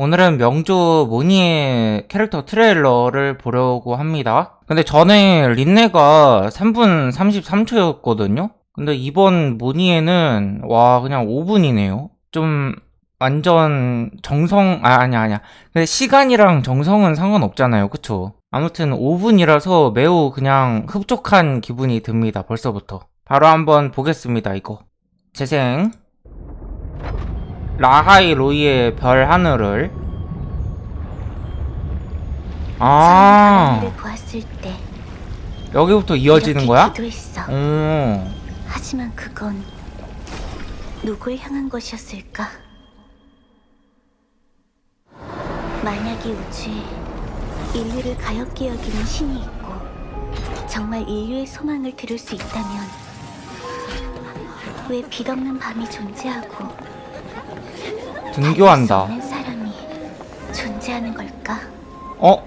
오늘은 명조 모니의 캐릭터 트레일러를 보려고 합니다. 근데 전에 린네가 3분 33초였거든요? 근데 이번 모니에는, 와, 그냥 5분이네요. 좀, 완전 정성, 아, 아니야, 아니야. 근데 시간이랑 정성은 상관없잖아요. 그쵸? 아무튼 5분이라서 매우 그냥 흡족한 기분이 듭니다. 벌써부터. 바로 한번 보겠습니다, 이거. 재생. 라하이 로이의 별 하늘을. 아, 하늘을 보았을 때 여기부터 이어지는 이렇게 거야? 기도했어. 오, 하지만 그건 누굴 향한 것이었을까? 만약에 우주에 인류를 가엾게 여기는 신이 있고 정말 인류의 소망을 들을 수 있다면 왜 빛없는 밤이 존재하고 등교한다. 달릴 수 없는 사람이 존재하는 걸까? 어?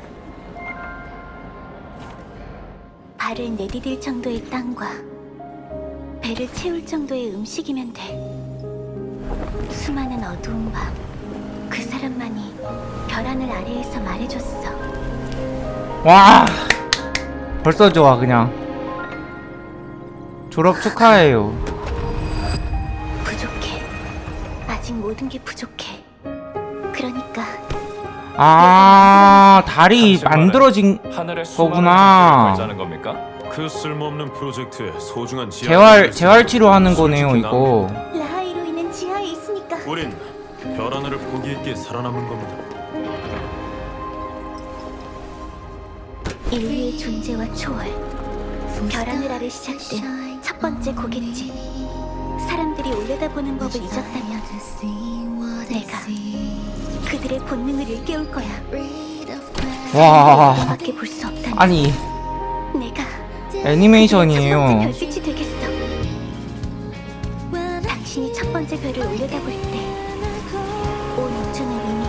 발을 내디딜 정도의 땅과 배를 채울 정도의 음식이면 돼. 수많은 어두운 밤, 그 사람만이 별하늘 아래에서 말해줬어. 와, 벌써 좋아, 그냥. 졸업 축하해요. 모든 게 부족해. 그러니까 아, 달이 당신 말은 만들어진, 하늘의 거구나. 걸자는 겁니까? 그 쓸모없는 프로젝트에 소중한 지하 재활, 재활 치료하는 거네요, 이거. 라하이로이는 지하에 있으니까 우린 별 하늘을 보기 있게 살아남은 겁니다. 인류의 존재와 초월, 별하늘 아래 시작된 첫 번째 고갯집. 사람들이 올려다보는 법을 잊었다면 내가 그들의 본능을 일깨울 거야. 와. 밖에 볼 수 없다면 아니, 내가 애니메이션이에요. 첫 번째 별빛이 되겠어. 당신이 첫 번째 별을 올려다볼 때, 온 우주는 이미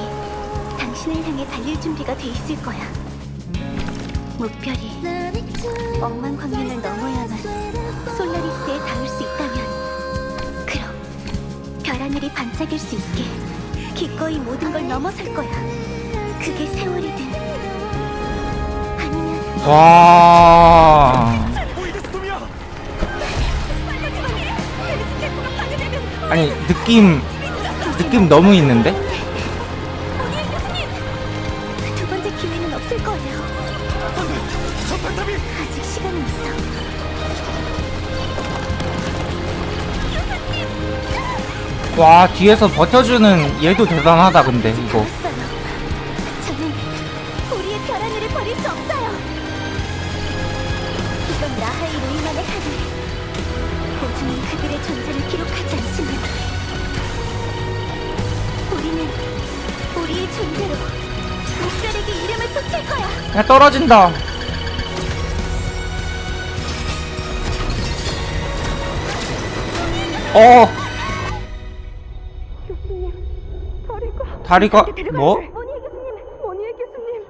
당신을 향해 달릴 준비가 돼 있을 거야. 목별이 억만 광년을 넘어야만 솔라리스에 닿을 수 있다면, 그럼 별 하늘이 반짝일 수 있게 기꺼이 모든 걸 넘어설 거야. 그게 세월이든 아니면 와. 아니, 느낌, 느낌 너무 있는데? 와, 뒤에서 버텨주는 얘도 대단하다, 근데, 이거. 없어요. 저는 우리의 별 하늘을 버릴 수 없어요. 이건 나하이 로이만의 하늘. 보증은 그들의 존재를 기록하지 않지만 우리는 우리의 존재로 목별에게 이름을 붙일 거야. 야, 떨어진다. 어, 님, 교수님.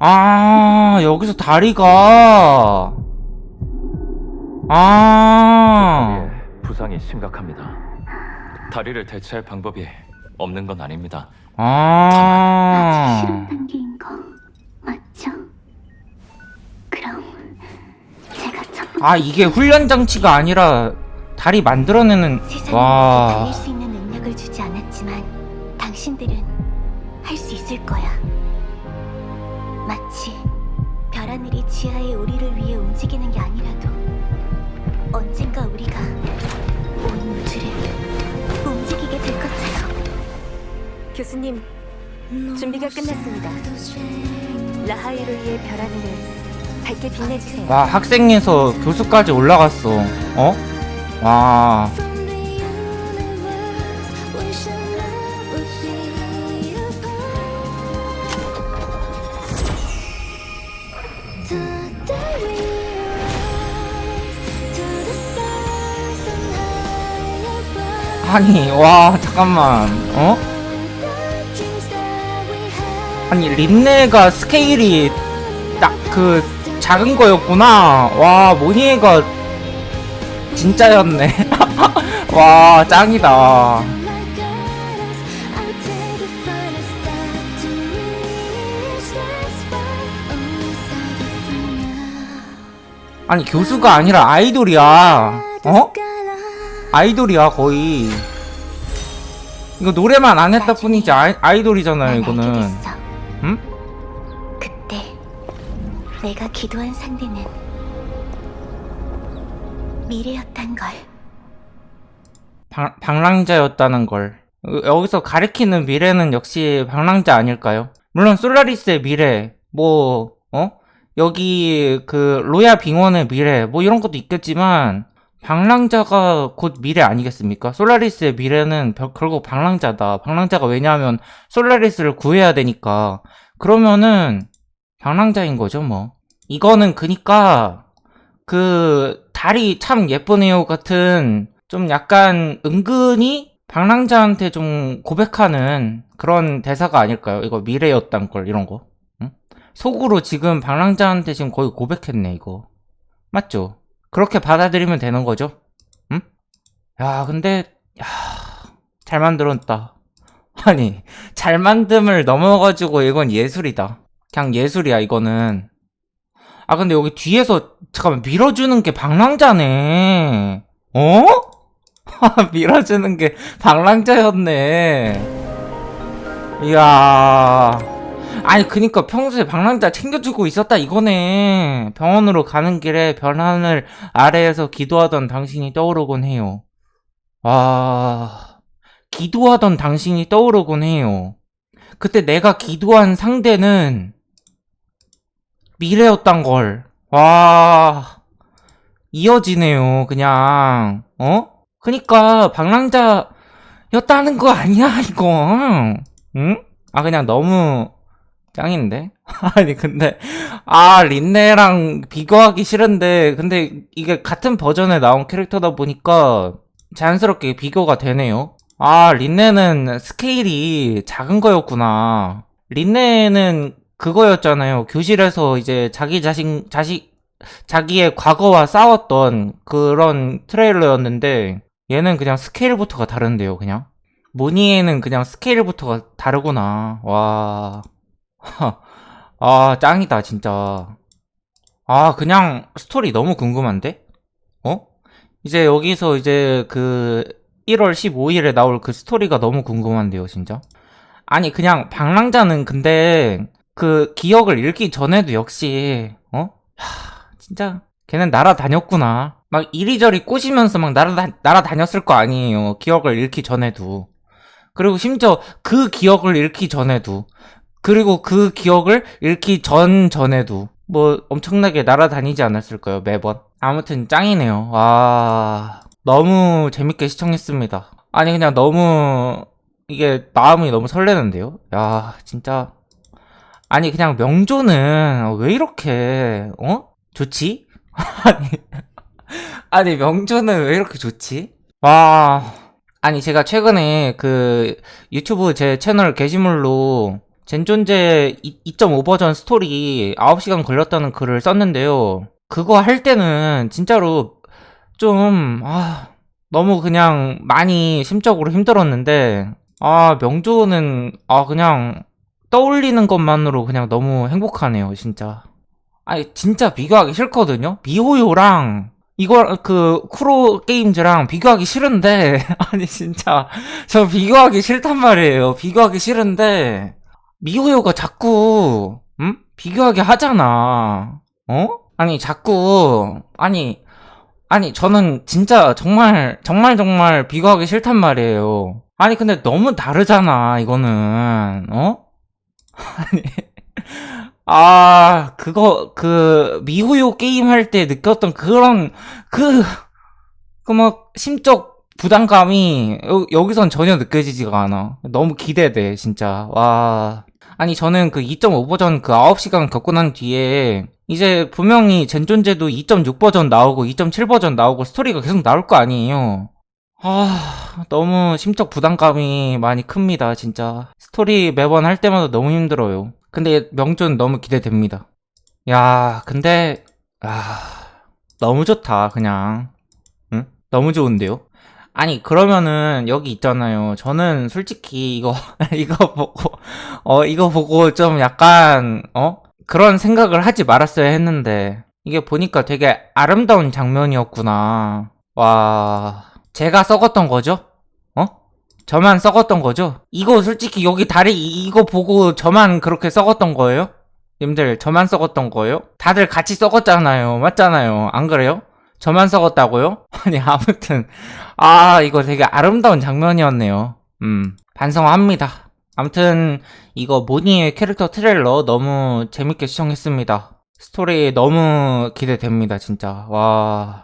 아, 여기서 다리가. 아. 예, 부상이 심각합니다. 다리를 대체할 방법이 없는 건 아닙니다. 아. 실험 단계인 거 맞죠? 그럼 제가 첫 번째 아, 이게 훈련 장치가 아니라 다리 만들어내는, 세상에 와. 달릴 수 있는 할 수 있을 거야. 마치 별 하늘이 지하의 우리를 위해 움직이는 게 아니라도 언젠가 우리가 온 우주를 움직이게 될 것처럼. 교수님, 준비가 끝났습니다. 라하이로이의 별 하늘을 밝게 빛내주세요. 와, 학생에서 교수까지 올라갔어. 어? 와. 아니 와 잠깐만 어? 아니 린네가 스케일이 딱 그 작은 거였구나 와 모니에가 진짜였네 와 짱이다 아니 교수가 아니라 아이돌이야 어? 아이돌이야 거의 이거 노래만 안 했다 뿐이지 아이, 아이돌이잖아요 난 이거는. 응? 그때 내가 기도한 상대는 미래였단 걸. 방, 방랑자였다는 걸 어, 여기서 가리키는 미래는 역시 방랑자 아닐까요? 물론 솔라리스의 미래 뭐 어? 여기 그 로야 빙원의 미래 뭐 이런 것도 있겠지만 방랑자가 곧 미래 아니겠습니까? 솔라리스의 미래는 별- 결국 방랑자다. 방랑자가 왜냐하면 솔라리스를 구해야 되니까 그러면은 방랑자인 거죠 뭐. 이거는 그니까 그 달이 참 예쁘네요 같은 좀 약간 은근히 방랑자한테 좀 고백하는 그런 대사가 아닐까요? 이거 미래였단 걸 이런 거. 응? 속으로 지금 방랑자한테 지금 거의 고백했네 이거. 맞죠? 그렇게 받아들이면 되는 거죠? 응? 야 근데 야, 잘 만들었다. 아니 잘 만듦을 넘어가지고 이건 예술이다. 그냥 예술이야 이거는. 아 근데 여기 뒤에서 잠깐만 밀어주는 게 방랑자네. 어? 밀어주는 게 방랑자였네. 이야. 아니 그니까 평소에 방랑자 챙겨주고 있었다 이거네. 병원으로 가는 길에 별 하늘 아래에서 기도하던 당신이 떠오르곤 해요. 와. 기도하던 당신이 떠오르곤 해요. 그때 내가 기도한 상대는 미래였단 걸. 와. 이어지네요, 그냥. 어? 그니까, 방랑자였다는 거 아니야, 이거. 응? 아, 그냥 너무 짱인데? 아니, 근데, 아, 린네랑 비교하기 싫은데, 근데 이게 같은 버전에 나온 캐릭터다 보니까 자연스럽게 비교가 되네요. 아, 린네는 스케일이 작은 거였구나. 린네는 그거였잖아요. 교실에서 이제 자기 자신, 자식, 자기의 과거와 싸웠던 그런 트레일러였는데, 얘는 그냥 스케일부터가 다른데요, 그냥. 모니에는 그냥 스케일부터가 다르구나. 와. 아, 짱이다, 진짜. 아, 그냥 스토리 너무 궁금한데? 어? 이제 여기서 이제 그 1월 15일에 나올 그 스토리가 너무 궁금한데요, 진짜. 아니, 그냥 방랑자는 근데 그 기억을 잃기 전에도 역시, 어? 하, 진짜 걔는 날아다녔구나. 막 이리저리 꼬시면서 막 날아다, 날아다녔을 거 아니에요. 기억을 잃기 전에도. 그리고 심지어 그 기억을 잃기 전에도. 그리고 그 기억을 잃기 전 전에도. 뭐 엄청나게 날아다니지 않았을까요, 매번? 아무튼 짱이네요. 와. 너무 재밌게 시청했습니다. 아니, 그냥 너무, 이게 마음이 너무 설레는데요? 야, 진짜. 아니, 그냥 명조는 왜 이렇게, 어? 좋지? 아니, 아니, 명조는 왜 이렇게 좋지? 와. 아니, 제가 최근에 그 유튜브 제 채널 게시물로 젠존제 2.5 버전 스토리 9시간 걸렸다는 글을 썼는데요. 그거 할 때는 진짜로 좀, 아, 너무 그냥 많이 심적으로 힘들었는데, 아, 명조는, 아, 그냥 떠올리는 것만으로 그냥 너무 행복하네요, 진짜. 아니, 진짜 비교하기 싫거든요? 미호요랑, 이거, 그, 쿠로 게임즈랑 비교하기 싫은데, 아니, 진짜, 저 비교하기 싫단 말이에요. 비교하기 싫은데, 미호요가 자꾸, 음? 비교하게 하잖아. 어? 아니, 자꾸, 아니, 아니, 저는 진짜 정말, 정말, 정말 비교하기 싫단 말이에요. 아니, 근데 너무 다르잖아, 이거는, 어? 아니, 아, 그거, 그, 미호요 게임 할 때 느꼈던 그런, 그, 그 막, 심적 부담감이 여, 여기선 전혀 느껴지지가 않아. 너무 기대돼, 진짜. 와. 아니, 저는 그 2.5 버전 그 9시간 겪고 난 뒤에, 이제 분명히 젠존제도 2.6 버전 나오고 2.7 버전 나오고 스토리가 계속 나올 거 아니에요. 아, 너무 심적 부담감이 많이 큽니다, 진짜. 스토리 매번 할 때마다 너무 힘들어요. 근데 명존 너무 기대됩니다. 야, 근데, 아, 너무 좋다, 그냥. 응? 너무 좋은데요? 아니, 그러면은, 여기 있잖아요. 저는 솔직히 이거, 이거 보고, 어, 이거 보고 좀 약간, 어? 그런 생각을 하지 말았어야 했는데, 이게 보니까 되게 아름다운 장면이었구나. 와, 제가 썩었던 거죠? 어? 저만 썩었던 거죠? 이거 솔직히 여기 다리 이- 이거 보고 저만 그렇게 썩었던 거예요? 님들 저만 썩었던 거예요? 다들 같이 썩었잖아요. 맞잖아요. 안 그래요? 저만 썩었다고요? 아니 아무튼 아 이거 되게 아름다운 장면이었네요. 음 반성합니다. 아무튼 이거 모니의 캐릭터 트레일러 너무 재밌게 시청했습니다. 스토리 너무 기대됩니다 진짜 와